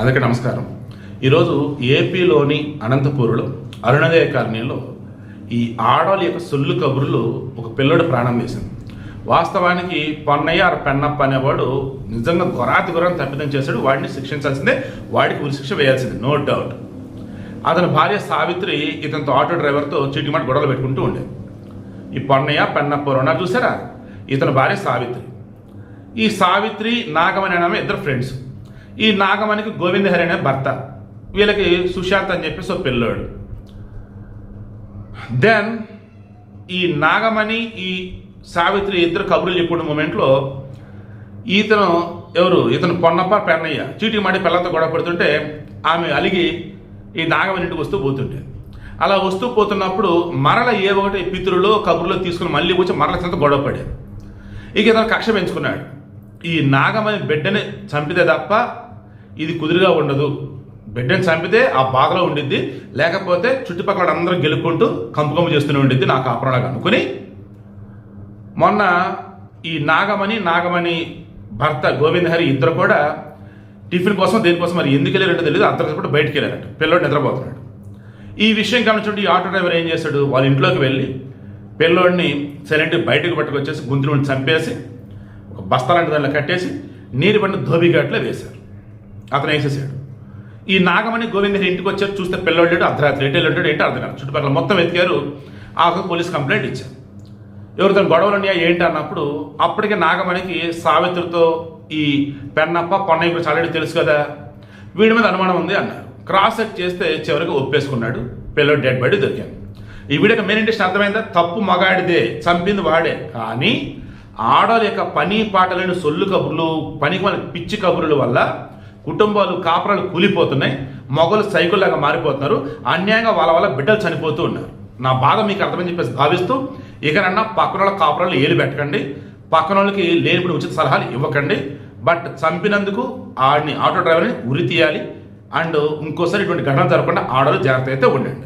అందరికీ నమస్కారం. ఈరోజు ఏపీలోని అనంతపూర్లో అరుణోదయ కాలనీలో ఈ ఆడవాళ్ళ యొక్క సొల్లు కబుర్లు ఒక పిల్లడు ప్రాణం వేసింది. వాస్తవానికి పొన్నయ్య ఆర్ పెన్నప్ప అనేవాడు నిజంగా గొరాతి గురం తప్పిదం చేశాడు. వాడిని శిక్షించాల్సిందే వాడికి ఉరిశిక్ష వేయాల్సిందే నో డౌట్ అతని భార్య సావిత్రి ఇతనితో ఆటో డ్రైవర్తో చీటిమాట గొడవలు పెట్టుకుంటూ ఉండేది ఈ పొన్నయ్య పెన్నప్ప రుణాలు చూసారా? ఇతని భార్య సావిత్రి. ఈ సావిత్రి నాగమణి అనే ఇద్దరు ఫ్రెండ్స్ ఈ నాగమణికి గోవిందహరి అనే భర్త. వీళ్ళకి సుశాంత్ అని చెప్పేసి ఒక పిల్లోడు. దెన్ ఈ నాగమణి ఈ సావిత్రి ఇద్దరు కబుర్లు చెప్పుకునే మూమెంట్లో ఈతను ఎవరు? ఇతను పొన్నప్ప పెన్నయ్య. చీటీ మాడి పిల్లలతో గొడవ పడుతుంటే ఆమె అలిగి ఈ నాగమణి ఇంటికి వస్తూ పోతుంటే. అలా వస్తూ పోతున్నప్పుడు మరల ఏ ఒకటి పితృలో కబుర్లో తీసుకుని మళ్ళీ వచ్చి మరల చెంత గొడవ పడేది ఇక ఇతను కక్ష పెంచుకున్నాడు. ఈ నాగమణి బిడ్డని చంపితే తప్ప ఇది కుదురుగా ఉండదు. బిడ్డని చంపితే ఆ బాధలో ఉండిద్ది. లేకపోతే చుట్టుపక్కల అందరూ గెలుపుకుంటూ కంపు కంపు చేస్తూనే ఉండిద్ది. నాకు అపరాణగా అనుకుని మొన్న ఈ నాగమణి నాగమణి భర్త గోవిందహరి ఇద్దరు కూడా టిఫిన్ కోసం దేనికోసం మరి ఎందుకు వెళ్ళారంటే తెలియదు అర్ధరాత్రి బయటికి వెళ్ళారట. పిల్లోడు నిద్రపోతున్నాడు. ఈ విషయం గమనించుంటే ఈ ఆటో డ్రైవర్ ఏం చేశాడు? వాళ్ళ ఇంట్లోకి వెళ్ళి పిల్లోడిని సైలెంట్ బయటకు పట్టుకొచ్చేసి గుంతులు చంపేసి ఒక బస్తాలాంటి దానిలో కట్టేసి నీరు పడిన ధోబిఘాట్లో వేశారు. అతను వేసేసాడు ఈ నాగమణి గోవిందహరి ఇంటికి వచ్చారు చూస్తే పిల్లవాడు అర్ధరాత్రి ఎటు వెళ్ళాడు ఏంటి అర్థం కాదు. చుట్టుపక్కల మొత్తం ఎత్తికారు ఆ పోలీస్ కంప్లైంట్ ఇచ్చారు. ఎవరితో గొడవలు ఉన్నాయా ఏంటి అన్నప్పుడు అప్పటికే నాగమణికి సావిత్రితో ఈ పెన్నప్ప పొన్నయ్య గురించి ఆల్రెడీ తెలుసు కదా వీడి మీద అనుమానం ఉంది అన్నారు. క్రాస్ చెక్ చేస్తే చివరికి ఒప్పేసుకున్నాడు పిల్లడు డెడ్ బాడీ దొరికాను ఈ వీడియోకి మెయిన్ ఇంట్రెస్ట్ అర్థమైందా? తప్పు మగాడిదే చంపింది వాడే. కానీ ఆడవాళ్ళ యొక్క పని పాటలేని సొల్లు కబుర్లు పనికి మన పిచ్చి కబుర్ల వల్ల కుటుంబాలు కాపురాలు కూలిపోతున్నాయి. మొగలు సైకిల్లాగా మారిపోతున్నారు. అన్యాయంగా వాళ్ళ వల్ల బిడ్డలు చనిపోతూ ఉన్నారు. నా బాధ మీకు అర్థమని చెప్పేసి భావిస్తూ ఇకనన్నా పక్కన వాళ్ళ కాపురాలు ఏలు పెట్టకండి. పక్కన వాళ్ళకి లేనిపడి ఉచిత సలహాలు ఇవ్వకండి. బట్ చంపినందుకు ఆడిని ఆటో డ్రైవర్ని ఉరి తీయాలి. అండ్ ఇంకోసారి ఇటువంటి ఘటన జరగకుండా ఆడలు జాగ్రత్త అయితే ఉండండి.